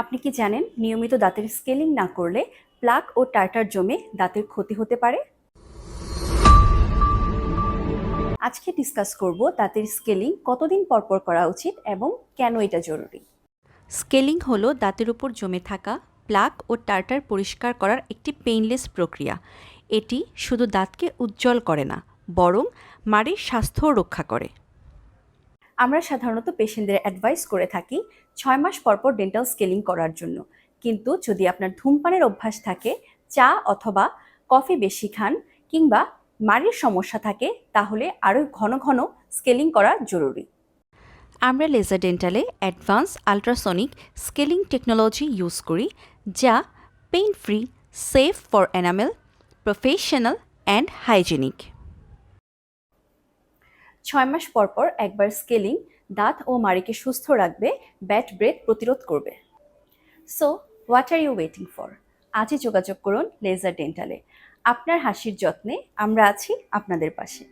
আপনি কি জানেন নিয়মিত দাঁতের স্কেলিং না করলে প্লাক ও টার্টার জমে দাঁতের ক্ষতি হতে পারে? আজকে ডিসকাস করব দাঁতের স্কেলিং কতদিন পর পর করা উচিত এবং কেন এটা জরুরি? স্কেলিং হলো দাঁতের উপর জমে থাকা প্লাক ও টার্টার পরিষ্কার করার একটি পেইনলেস প্রক্রিয়া। এটি শুধু দাঁতকে উজ্জ্বল করে না, বরং মাড়ির স্বাস্থ্যও রক্ষা করে। আমরা সাধারণত পেশেন্টদের অ্যাডভাইস করে থাকি ছয় মাস পর পর ডেন্টাল স্কেলিং করার জন্য। কিন্তু যদি আপনার ধূমপানের অভ্যাস থাকে, চা অথবা কফি বেশি খান কিংবা মাড়ির সমস্যা থাকে, তাহলে আরও ঘন ঘন স্কেলিং করা জরুরি। আমরা laser ডেন্টালে advance ultrasonic scaling technology use করি, যা pain free safe for enamel professional and hygienic ছয় মাস পর পর একবার স্কেলিং, দাঁত ও মাড়িকে সুস্থ রাখবে, ব্যাট ব্রেথ প্রতিরোধ করবে। So what are you waiting for আজই যোগাযোগ করুন লেজার ডেন্টালে। আপনার হাসির যত্নে আমরা আছি আপনাদের পাশে।